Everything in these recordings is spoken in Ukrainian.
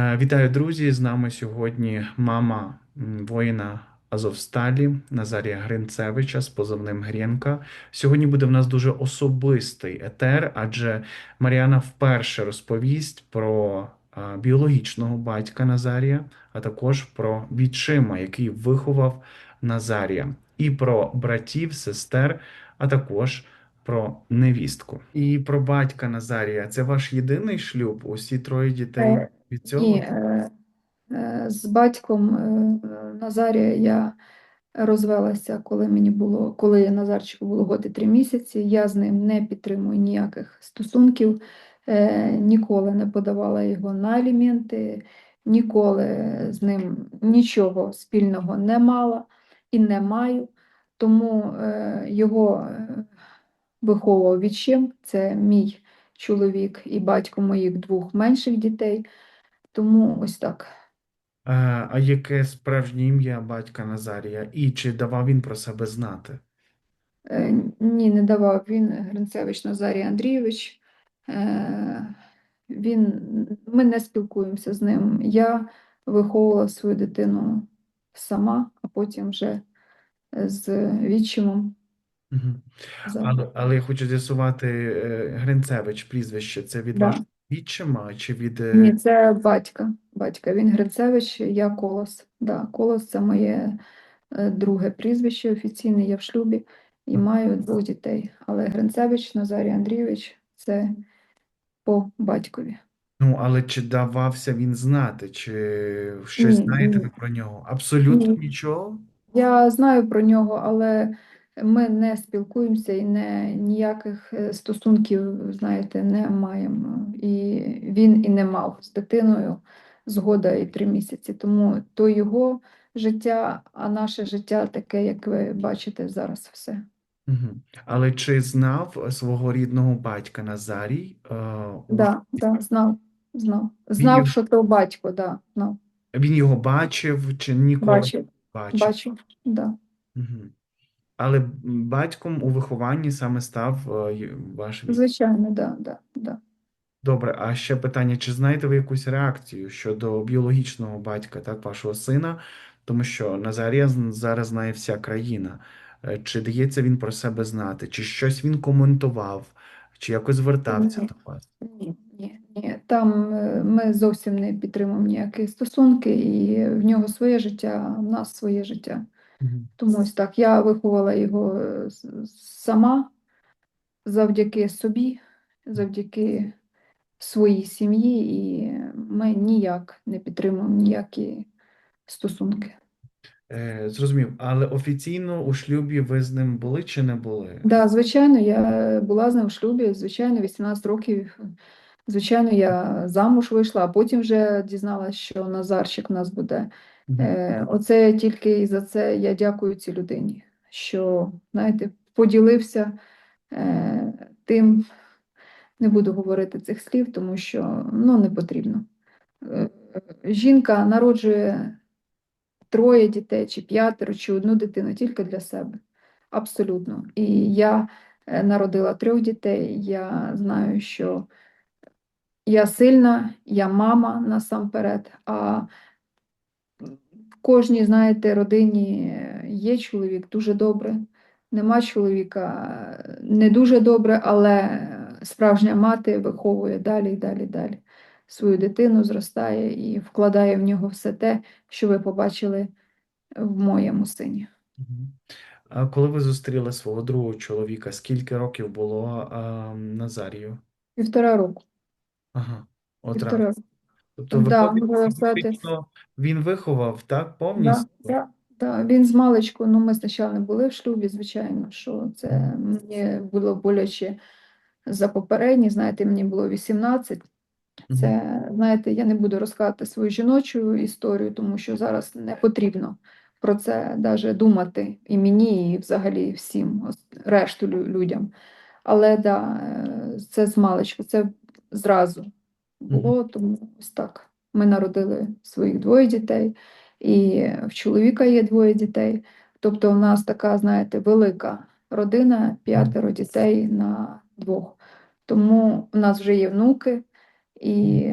Е, Вітаю, друзі! З нами сьогодні мама воїна Азовсталі Назарія Гринцевича з позивним Грєнка. Сьогодні буде в нас дуже особистий етер, адже Маріана вперше розповість про біологічного батька Назарія, а також про відчима, який виховав Назарія, і про братів, сестер, а також про невістку. І про батька Назарія. Це ваш єдиний шлюб? Усі троє дітей від цього? Ні, е, е, з батьком е, Назарія я розвелася, коли мені було, коли Назарчику було год і три місяці. Я з ним не підтримую ніяких стосунків, е, ніколи не подавала його на аліменти, ніколи з ним нічого спільного не мала і не маю. Тому е, його виховував відчим, це мій чоловік і батько моїх двох менших дітей. Тому ось так. А, а яке справжнє ім'я батька Назарія? І чи давав він про себе знати? Е, Ні, не давав він Гринцевич Назарій Андрійович. Е, Він, ми не спілкуємося з ним. Я виховувала свою дитину сама, а потім вже з відчимом. Але, але я хочу з'ясувати, е, Гринцевич прізвище, це від Да. вашого відчима чи від... е, Ні, це батька. Батька. Він Грицевич, я Колос. Да, Колос це моє е, друге прізвище офіційне, я в шлюбі і Мгм. маю двох дітей. Але Гринцевич Назарій Андрійович це по батькові. Ну, але чи давався він знати, чи щось Ні, знаєте ні. ви про нього? Абсолютно Ні. нічого? Я знаю про нього, але ми не спілкуємося і не, ніяких е, стосунків, знаєте, не маємо. І він і не мав з дитиною згода і три місяці. Тому то його життя, а наше життя таке, як ви бачите зараз все. Але чи знав свого рідного батька Назарій? е, у- Да, да, знав, знав. Він Знав, його- що то батько, да, знав, Він його бачив чи ніколи бачив, бачив? бачив, да. Мгм. Але батьком у вихованні саме став е, ваш вік. Звичайно, да, да, да. Добре, а ще питання, чи знаєте ви якусь реакцію щодо біологічного батька, так, вашого сина? Тому що Назарія зараз знає вся країна. Е, Чи дається він про себе знати, чи щось він коментував, чи якось звертався Ні. до вас? Ні, ні, ні. Там е, ми зовсім не підтримуємо ніякі стосунки, і в нього своє життя, а в нас своє життя. Тому ось так. Я виховала його е, сама завдяки собі, завдяки своїй сім'ї, і ми ніяк не підтримуємо ніякі стосунки. Е, Зрозумів, але офіційно у шлюбі ви з ним були чи не були? Да, звичайно, я була з ним в шлюбі, звичайно, 18 років. Звичайно, я замуж вийшла, а потім вже дізналась, що Назарчик у нас буде. Е, Оце тільки і за це я дякую цій людині, що, знаєте, поділився е, тим, не буду говорити цих слів, тому що ну, не потрібно. Е, Жінка народжує троє дітей, чи п'ятеро, чи одну дитину тільки для себе. Абсолютно. І я е, народила трьох дітей. Я знаю, що я сильна, я мама насамперед, а кожній, знаєте, родині є чоловік дуже добре, нема чоловіка е, не дуже добре, але справжня мати виховує далі і далі, далі. Свою дитину зростає і вкладає в нього все те, що ви побачили в моєму сині. А коли ви зустріли свого другого чоловіка, скільки років було а, Назарію? Півтора року. Ага, року. Тобто, Да, виходить, фактично, він виховав, так, повністю? да, да. Він з маличку, ну ми спочатку не були в шлюбі, звичайно, що це мені було боляче за попередній, знаєте, мені було 18. Мгм. Це, знаєте, я не буду розказувати свою жіночу історію, тому що зараз не потрібно про це навіть думати і мені, і взагалі всім решту людям. Але да, е, це з маличку, це зразу було, тому ось так. Ми народили своїх двоє дітей, і в чоловіка є двоє дітей. Тобто, у нас така, знаєте, велика родина, п'ятеро дітей на двох. Тому у нас вже є внуки, і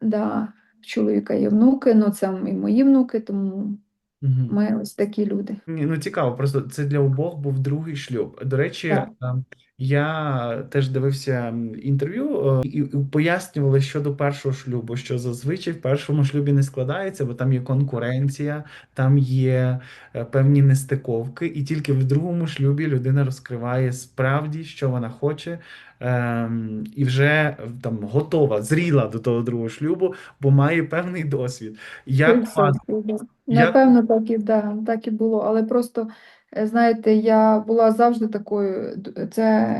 да, в чоловіка є внуки, ну це і мої внуки, тому Мгм. ми ось такі люди. Ні, ну цікаво, просто це для обох був другий шлюб. До речі, Так. ем, я теж дивився інтерв'ю е, і і пояснювали щодо першого шлюбу, що зазвичай в першому шлюбі не складається, бо там є конкуренція, там є е, певні нестиковки, і тільки в другому шлюбі людина розкриває справді, що вона хоче, ем, і вже е, там готова, зріла до того другого шлюбу, бо має певний досвід. Як у вас? Да. Напевно, так і, да, так і було. Але просто, е, знаєте, я була завжди такою, це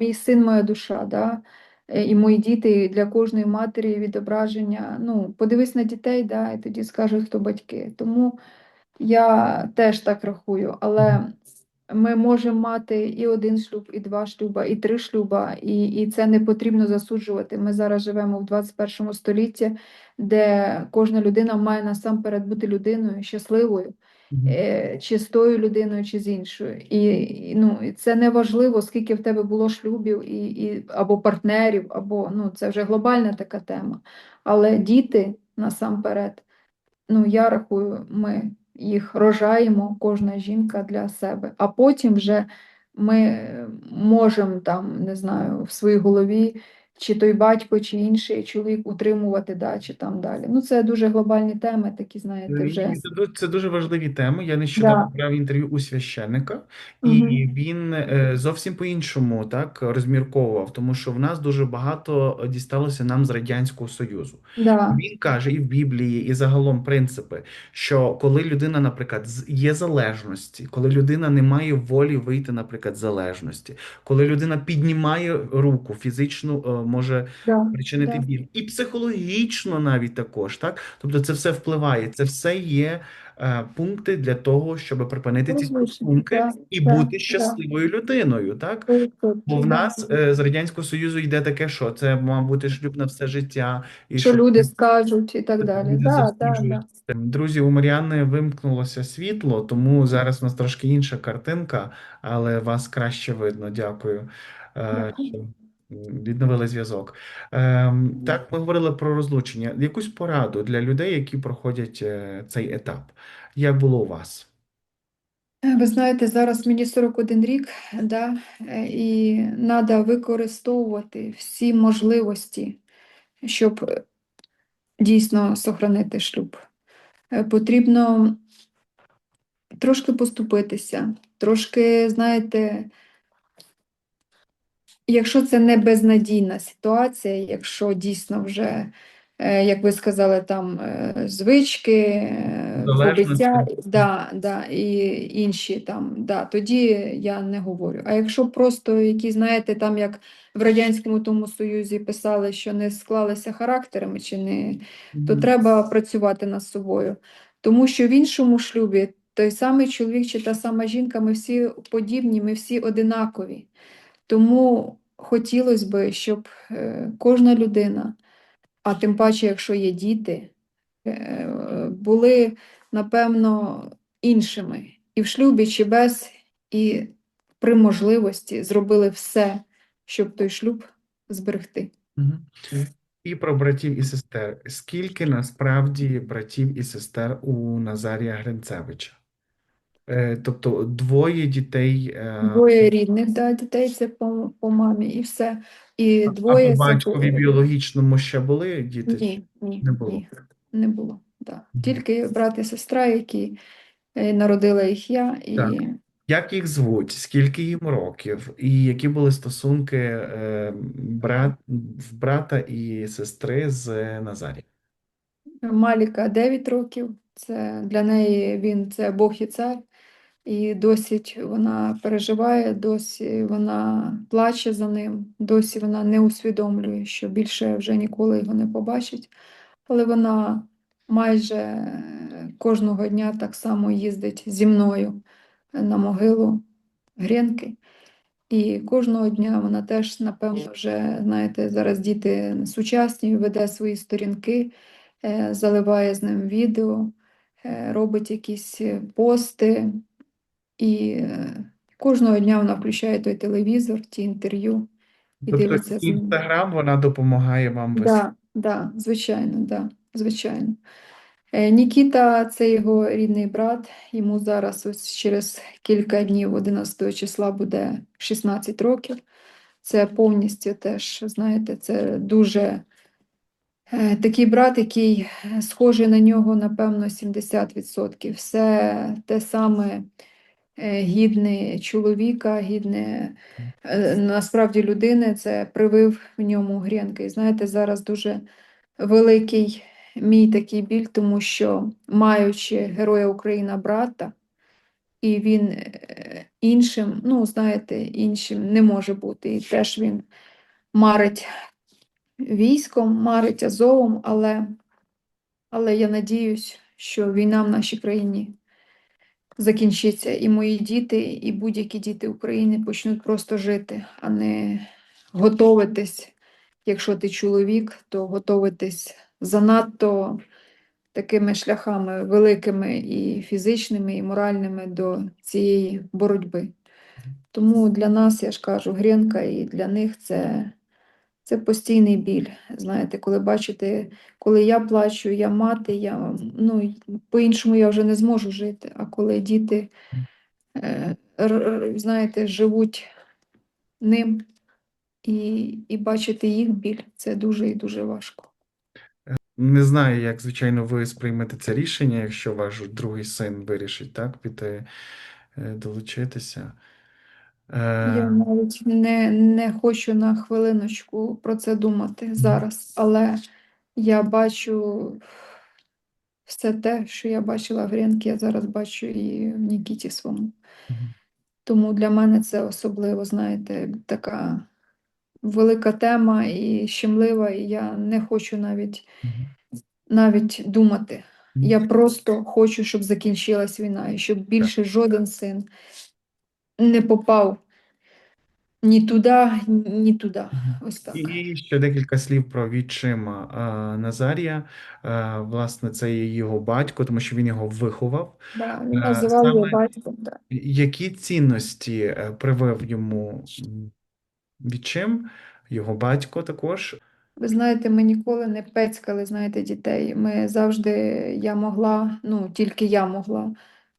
мій син, моя душа, да? Е, І мої діти, і для кожної матері відображення. Ну, подивись на дітей, да, і тоді скажуть, хто батьки. Тому я теж так рахую, але ми можемо мати і один шлюб, і два шлюба, і три шлюба, і, і це не потрібно засуджувати. Ми зараз живемо в 21 столітті, де кожна людина має насамперед бути людиною щасливою, е, чи з тою людиною, чи з іншою. І, і, ну, це не важливо, скільки в тебе було шлюбів і, і, або партнерів, або ну, це вже глобальна така тема. Але діти насамперед, ну я рахую, ми їх рожаємо, кожна жінка для себе, а потім вже ми можемо там, не знаю, в своїй голові. Чи той батько, чи інший чоловік утримувати, да, чи там далі. Ну, це дуже глобальні теми, такі, знаєте, вже. Це, це дуже важливі теми. Я нещодавно брав інтерв'ю у священника, і Мгм. він е, зовсім по-іншому так розмірковував, тому що в нас дуже багато дісталося нам з Радянського Союзу. Да. Він каже і в Біблії, і загалом принципи, що коли людина, наприклад, є залежності, коли людина не має волі вийти, наприклад, залежності, коли людина піднімає руку, фізично е, може Да, причинити да. біль. І психологічно навіть також, так? Тобто це все впливає. Це все є е, пункти для того, щоб припинити ці стосунки да, і да, бути да. щасливою людиною, так? Бо в нас е, з Радянського Союзу йде таке, що це мав бути шлюб на все життя, і Що люди скажуть і так далі. Да, да, да. Друзі, у Мар'яни вимкнулося світло, тому зараз у нас трошки інша картинка, але вас краще видно. Дякую, е, Дякую. Відновили зв'язок. Ем, Так, ми говорили про розлучення. Якусь пораду для людей, які проходять е, цей етап. Як було у вас? Е, Ви знаєте, зараз мені 41 рік, да, е, і треба використовувати всі можливості, щоб дійсно сохранити шлюб. Потрібно трошки поступитися, трошки, знаєте, якщо це не безнадійна ситуація, якщо дійсно вже, е, як ви сказали, там е, звички, е, побиття, да, да, і інші там, да, тоді я не говорю. А якщо просто які, знаєте, там як в Радянському тому Союзі писали, що не склалися характерами, чи не то треба працювати над собою. Тому що в іншому шлюбі той самий чоловік чи та сама жінка, ми всі подібні, ми всі одинакові. Тому хотілося б, щоб е, кожна людина, а тим паче, якщо є діти, е, були, напевно, іншими. І в шлюбі чи без, і при можливості зробили все, щоб той шлюб зберегти. І про братів і сестер. Скільки насправді братів і сестер у Назарія Гринцевича? Е, Тобто двоє дітей. е, Двоє рідних да, дітей це по, по мамі, і все. І А двоє по батькові по- біологічному ще були діти? Ні, ні, Не було. ні, не було. Да. Мгм. Тільки брат і сестра, які е, народила їх я, і Так. Як їх звуть? Скільки їм років? І які були стосунки е, брат, в брата і сестри з Назарієм? Маліка 9 років. Це для неї він це Бог і цар, і досі вона переживає, досі вона плаче за ним, досі вона не усвідомлює, що більше вже ніколи його не побачить. Але вона майже е, кожного дня так само їздить зі мною на могилу Гренки. І кожного дня вона теж, напевно, вже, знаєте, зараз діти сучасні, веде свої сторінки, е, заливає з ним відео, е, робить якісь е, пости. І кожного дня вона включає той телевізор, ті інтерв'ю і Тобто дивиться з ним. Інстаграм вона допомагає вам вести. Да, да, звичайно, да. звичайно. Е, Нікіта це його рідний брат. Йому зараз ось через кілька днів, 11 числа, буде 16 років. Це повністю теж, знаєте, це дуже е, такий брат, який схожий на нього, напевно, 70%. Все те саме гідне чоловіка, гідне е, насправді людини, це привив в ньому Гренка. І знаєте, зараз дуже великий мій такий біль, тому що маючи Героя Україна брата, і він е, іншим, ну, знаєте, іншим не може бути. І теж він марить військом, марить Азовом, але, але я надіюсь, що війна в нашій країні закінчиться, і мої діти, і будь-які діти України почнуть просто жити, а не готовитись. Якщо ти чоловік, то готовитись занадто такими шляхами великими і фізичними, і моральними до цієї боротьби. Тому для нас, я ж кажу, Гренка і для них це, це постійний біль. Знаєте, коли бачите, коли я плачу, я мати, я, ну, по-іншому я вже не зможу жити. А коли діти, е, знаєте, живуть ним і, і бачити їх біль, це дуже і дуже важко. Не знаю, як, звичайно, ви сприймете це рішення, якщо ваш другий син вирішить так піти е, долучитися. Я Е, навіть не, не хочу на хвилиночку про це думати зараз, але я бачу все те, що я бачила в Гренкі, я зараз бачу і в Нікіті своєму. Тому для мене це особливо, знаєте, така велика тема і щемлива, і я не хочу навіть, навіть думати. Я просто хочу, щоб закінчилась війна, і щоб більше жоден син не попав ні туди, ні туди. Ось так. І ще декілька слів про відчима Назарія. Е, Власне, це є його батько, тому що він його виховав. Да, він називав його саме- батьком. Да. Які цінності е, привив йому відчим, його батько також? Ви знаєте, ми ніколи не пецькали, знаєте, дітей. Ми завжди, я могла, ну тільки я могла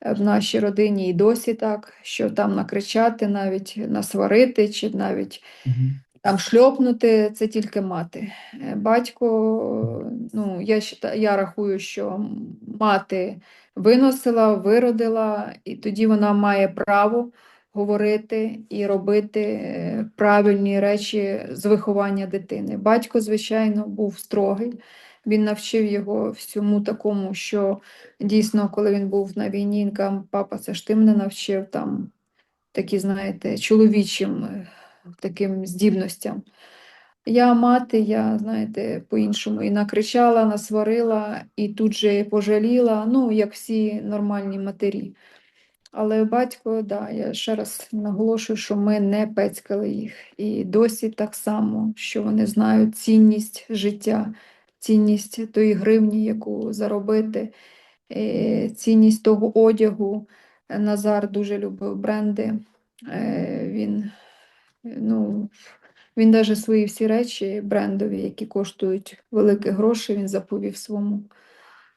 в нашій родині і досі так, що там накричати, навіть насварити, чи навіть Мгм. там шльопнути, це тільки мати. Е, Батько, ну я я рахую, що мати виносила, виродила, і тоді вона має право говорити і робити е, правильні речі з виховання дитини. Батько, звичайно, був строгий. Він навчив його всьому такому, що дійсно, коли він був на війні, він каже, папа, це ж ти мене навчив там такі, знаєте, чоловічим е, таким здібностям. Я мати, я, знаєте, по-іншому і накричала, насварила, і тут же пожаліла, ну, як всі нормальні матері. Але батько, да, я ще раз наголошую, що ми не пецькали їх. І досі так само, що вони знають цінність життя, цінність тої гривні, яку заробити, е, цінність того одягу. Назар дуже любив бренди. Е, Він, ну, він навіть свої всі речі брендові, які коштують великі гроші, він заповів своєму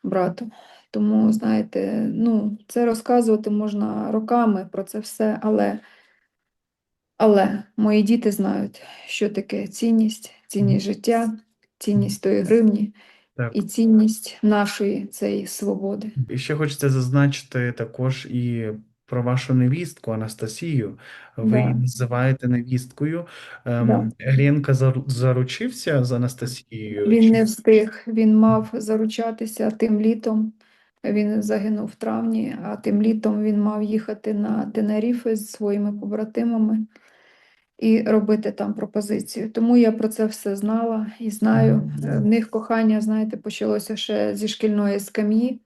брату. Тому, знаєте, ну, це розказувати можна роками про це все, але, але мої діти знають, що таке цінність, цінність життя, цінність тої гривні Так. і цінність нашої цієї свободи. І ще хочеться зазначити також і про вашу невістку Анастасію. Ви Да. її називаєте невісткою. Ем, Да. Грєнка зару- заручився з Анастасією? Він чи- не встиг, він мав заручатися тим літом. Він загинув в травні, а тим літом він мав їхати на Тенеріфе з своїми побратимами і робити там пропозицію. Тому я про це все знала і знаю. Е, В них кохання, знаєте, почалося ще зі шкільної скам'ї.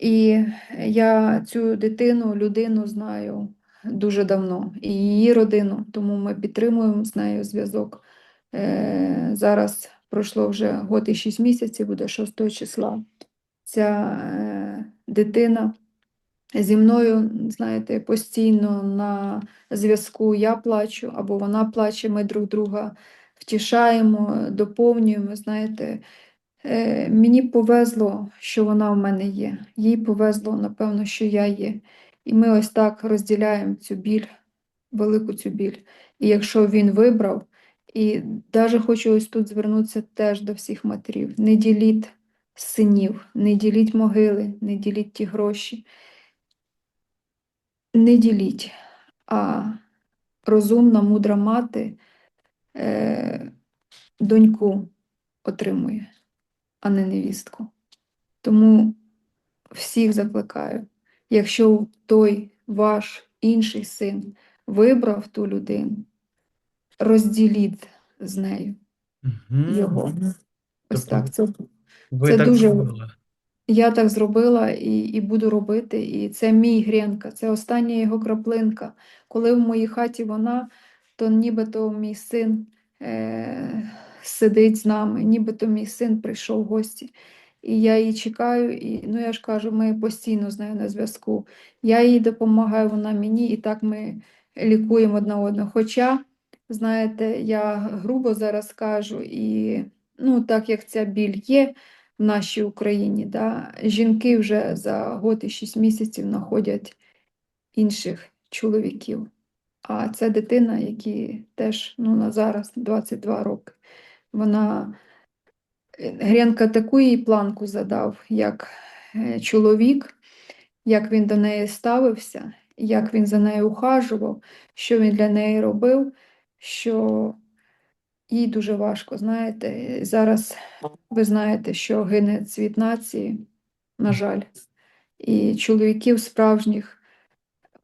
І я цю дитину, людину знаю дуже давно, і її родину, тому ми підтримуємо з нею зв'язок. Е, зараз пройшло вже год і 6 місяців, буде 6 числа. Ця е, дитина зі мною, знаєте, постійно на зв'язку я плачу або вона плаче, ми друг друга втішаємо, доповнюємо, знаєте. Е, Мені повезло, що вона в мене є. Їй повезло, напевно, що я є. І ми ось так розділяємо цю біль, велику цю біль. І якщо він вибрав, і навіть хочу ось тут звернутися теж до всіх матерів: не діліть синів, не діліть могили, не діліть ті гроші. Не діліть, а розумна, мудра мати е, доньку отримує, а не невістку. Тому всіх закликаю, якщо той ваш інший син вибрав ту людину, розділіть з нею Мгм. його. Ось Тобто так. Це, це так дуже- зробили. Я так зробила і, і буду робити. І це мій гренка, це остання його краплинка. Коли в моїй хаті вона, то нібито мій син е, сидить з нами, нібито мій син прийшов в гості. І я її чекаю, і ну я ж кажу, ми постійно з нею на зв'язку. Я їй допомагаю, вона мені, і так ми лікуємо одна одного. Хоча, знаєте, я грубо зараз кажу, і ну, так як ця біль є в нашій Україні, да, жінки вже за год і 6 місяців знаходять інших чоловіків. А це дитина, якій теж ну, на зараз 22 роки. Вона е, Гренка таку їй планку задав, як е, чоловік, як він до неї ставився, як він за нею ухажував, що він для неї робив, що їй дуже важко, знаєте. Зараз ви знаєте, що гине цвіт нації, на жаль, і чоловіків справжніх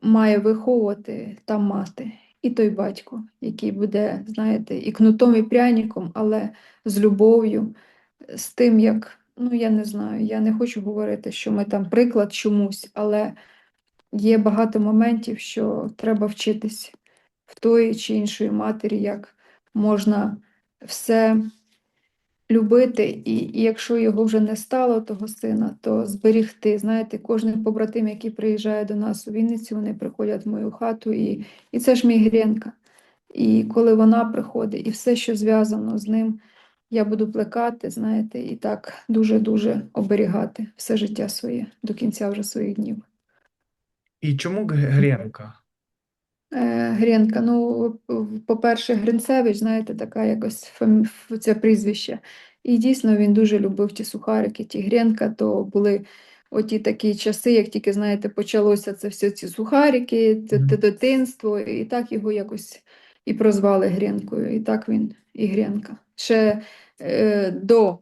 має виховувати та мати. І той батько, який буде, знаєте, і кнутом, і пряником, але з любов'ю, з тим, як, ну я не знаю, я не хочу говорити, що ми там приклад чомусь, але є багато моментів, що треба вчитись в тої чи іншої матері, як можна все любити, і, і якщо його вже не стало, того сина, то зберігти. Знаєте, кожен побратим, який приїжджає до нас у Вінницю, вони приходять в мою хату, і, і це ж мій Гренка. І коли вона приходить, і все, що зв'язано з ним, я буду плекати, знаєте, і так дуже-дуже оберігати все життя своє до кінця вже своїх днів. І чому Гренка? Е, Гренка, ну, по-перше, Гринцевич, знаєте, така якось фам- ф- це прізвище. І дійсно він дуже любив ті сухарики, ті Гренка, то були оті такі часи, як тільки, знаєте, почалося це все ці сухарики, це дитинство, і так його якось і прозвали Гренкою, і так він і Гренка. Ще е, до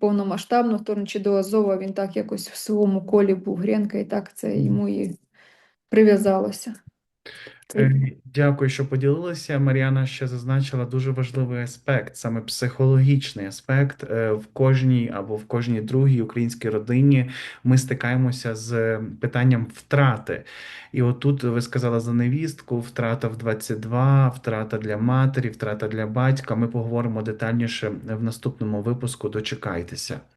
повномасштабного вторгнення чи до Азова він так якось в своєму колі був Гренка, і так це йому і прив'язалося. Е, Дякую, що поділилися. Мар'яна ще зазначила дуже важливий аспект, саме психологічний аспект. Е, В кожній або в кожній другій українській родині ми стикаємося з питанням втрати. І отут ви сказали за невістку, втрата в 22, втрата для матері, втрата для батька. Ми поговоримо детальніше в наступному випуску. Дочекайтеся.